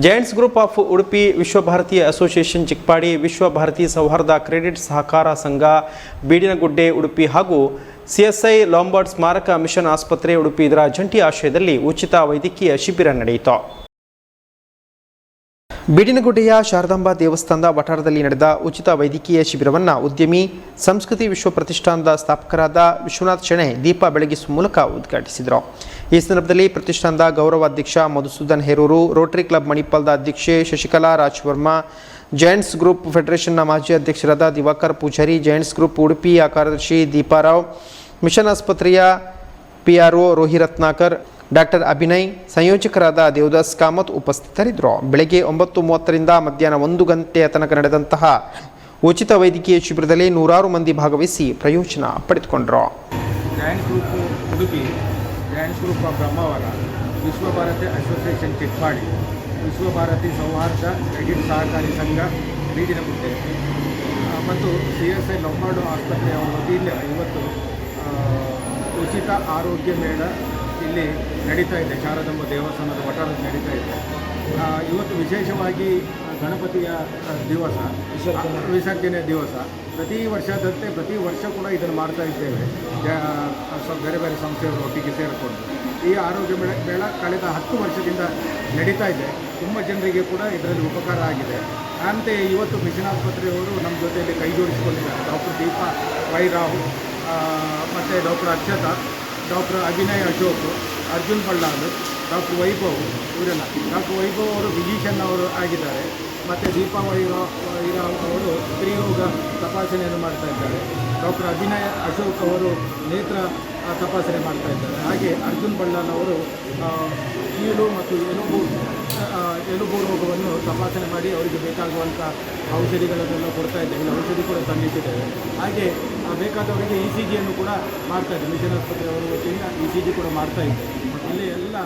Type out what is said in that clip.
Giants group of Udupi Vishwabharati association Chitpadi Vishwabharati ಸೌಹಾರ್ದ credit ಸಹಕಾರ ಸಂಘ ಬೀಡಿನಗುಡ್ಡೆ ಉಡುಪಿ ಹಾಗೂ ಸಿಎಸ್ಐ ಲಾಂಬರ್ಡ್ ಸ್ಮಾರಕ ಮಿಷನ್ ಆಸ್ಪತ್ರೆ ಉಡುಪಿ ಇದರ ಜಂಟಿ ಆಶ್ರಯದಲ್ಲಿ ಉಚಿತ ವೈದ್ಯಕೀಯ ಶಿಬಿರ ನಡೆಯಿತು. ಬೀಡಿನಗುಡ್ಡೆಯ ಶಾರದಾಂಬಾ ದೇವಸ್ಥಾನದ ವಠಾರದಲ್ಲಿ ನಡೆದ ಉಚಿತ ವೈದ್ಯಕೀಯ ಶಿಬಿರವನ್ನು ಉದ್ಯಮಿ, ಸಂಸ್ಕೃತಿ ವಿಶ್ವ ಪ್ರತಿಷ್ಠಾನದ ಸ್ಥಾಪಕರಾದ ವಿಶ್ವನಾಥ್ ಶೆಣೆ ದೀಪ ಬೆಳಗಿಸುವ ಮೂಲಕ ಉದ್ಘಾಟಿಸಿದರು. ಈ ಸಂದರ್ಭದಲ್ಲಿ ಪ್ರತಿಷ್ಠಾನದ ಗೌರವಾಧ್ಯಕ್ಷ ಮಧುಸೂದನ್ ಹೇರೂರು, ರೋಟರಿ ಕ್ಲಬ್ ಮಣಿಪಾಲದ ಅಧ್ಯಕ್ಷೆ ಶಶಿಕಲಾ ರಾಜ್ವರ್ಮ ಜೈಂಟ್ಸ್ ಗ್ರೂಪ್ ಫೆಡರೇಷನ್ನ ಮಾಜಿ ಅಧ್ಯಕ್ಷರಾದ ದಿವಾಕರ್ ಪೂಜಾರಿ ಜೈಂಟ್ಸ್ ಗ್ರೂಪ್ ಉಡುಪಿಯ ಕಾರ್ಯದರ್ಶಿ ದೀಪಾರಾವ್, ಮಿಷನ್ ಆಸ್ಪತ್ರೆಯ ಪಿಆರ್ಒ ರೋಹಿ ರತ್ನಾಕರ್ ಡಾಕ್ಟರ್ ಅಭಿನಯ್, ಸಂಯೋಜಕರಾದ ದೇವದಾಸ್ ಕಾಮತ್ ಉಪಸ್ಥಿತರಿದ್ದರು. ಬೆಳಗ್ಗೆ ಒಂಬತ್ತು ಮೂವತ್ತರಿಂದ ಮಧ್ಯಾಹ್ನ ಒಂದು ಗಂಟೆಯ ತನಕ ನಡೆದಂತಹ ಉಚಿತ ವೈದ್ಯಕೀಯ ಶಿಬಿರದಲ್ಲಿ ನೂರಾರು ಮಂದಿ ಭಾಗವಹಿಸಿ ಪ್ರಯೋಜನ ಪಡೆದುಕೊಂಡರು. Joint group Udupi group Vishwabharati association Chitpadi Vishwabharati ಸೌಹಾರ್ದ ಕ್ರೆಡಿಟ್ ಸಹಕಾರಿ ಸಂಘ ಬೀಡಿನಗುಡ್ಡೆ ಮುಂದೆ. ಮತ್ತು ಸಿ ಎಸ್ ಐ ಲೋಕಾಡು ಆಸ್ಪತ್ರೆಯ ವತಿಯಿಂದ ಇವತ್ತು ಉಚಿತ ಆರೋಗ್ಯ ಮೇಳ ಇಲ್ಲಿ ನಡೀತಾ ಇದೆ ಶಾರದಂಬ ದೇವಸ್ಥಾನದ ವಠಾರದಲ್ಲಿ ನಡೀತಾ ಇದೆ. ಇವತ್ತು ವಿಶೇಷವಾಗಿ ಗಣಪತಿಯ ದಿವಸ ವಿಸರ್ಜನೆ. ದಿವಸ. ಪ್ರತಿ ವರ್ಷದಂತೆ ಪ್ರತಿ ವರ್ಷ ಕೂಡ ಇದನ್ನು ಮಾಡ್ತಾ ಇದ್ದೇವೆ. ಬೇರೆ ಬೇರೆ ಸಂಸ್ಥೆಯವರು ಒಟ್ಟಿಗೆ ಸೇರಿಕೊಂಡು. ಈ ಆರೋಗ್ಯ ಮೇಳ ಮೇಳ ಕಳೆದ ಹತ್ತು ವರ್ಷದಿಂದ ನಡೀತಾ ಇದೆ. ತುಂಬ ಜನರಿಗೆ ಕೂಡ ಇದರಲ್ಲಿ ಉಪಕಾರ ಆಗಿದೆ. ಅಂತೆ ಇವತ್ತು ಮಿಷನ್ ಆಸ್ಪತ್ರೆಯವರು ನಮ್ಮ ಜೊತೆಯಲ್ಲಿ ಕೈ ಜೋಡಿಸಿಕೊಂಡಿದ್ದಾರೆ ಡಾಕ್ಟರ್ ದೀಪಾ ವೈರಾವ್ ಮತ್ತು doctor Akshata. Doctor Abhinay Ashok, Arjun Ballal doctor Vaibhav ಇವರೆಲ್ಲ. ಡಾಕ್ಟರ್ ವೈಭವ್ ಅವರು ಫಿಸಿಷಿಯನ್ ಅವರು ಆಗಿದ್ದಾರೆ. ಮತ್ತು ದೀಪಾ ವೈರಾವ್ ಅವರು ಸ್ತ್ರೀರೋಗ ತಪಾಸಣೆಯನ್ನು ಮಾಡ್ತಾ ಇದ್ದಾರೆ. ಡಾಕ್ಟರ್ ಅಭಿನಯ್ ಅಶೋಕ್ ಅವರು ನೇತ್ರ ತಪಾಸಣೆ ಮಾಡ್ತಾ ಇದ್ದಾರೆ. ಹಾಗೆ ಅರ್ಜುನ್ ಬಳ್ಳಾಲ್ ಅವರು ಕೀಲು ಮತ್ತು ಎಲುಬು ಎಲುಬು ರೋಗವನ್ನು ತಪಾಸಣೆ ಮಾಡಿ ಅವರಿಗೆ ಬೇಕಾಗುವಂಥ ಔಷಧಿಗಳನ್ನೆಲ್ಲ ಕೊಡ್ತಾ ಇದ್ದೇವೆ ಔಷಧಿ ಕೂಡ ತಂದಿಟ್ಟಿದ್ದೇವೆ. ಹಾಗೆ ಬೇಕಾದವರಿಗೆ ಇ ಸಿ ಜಿಯನ್ನು ಕೂಡ ಮಾಡ್ತಾ ಇದ್ದೇವೆ ಮಿಷನ್ ಆಸ್ಪತ್ರೆಯವರು ವತಿಯಿಂದ ಇ ಸಿ ಜಿ ಕೂಡ ಮಾಡ್ತಾ ಇದ್ದೇವೆ ಅಲ್ಲಿ ಎಲ್ಲ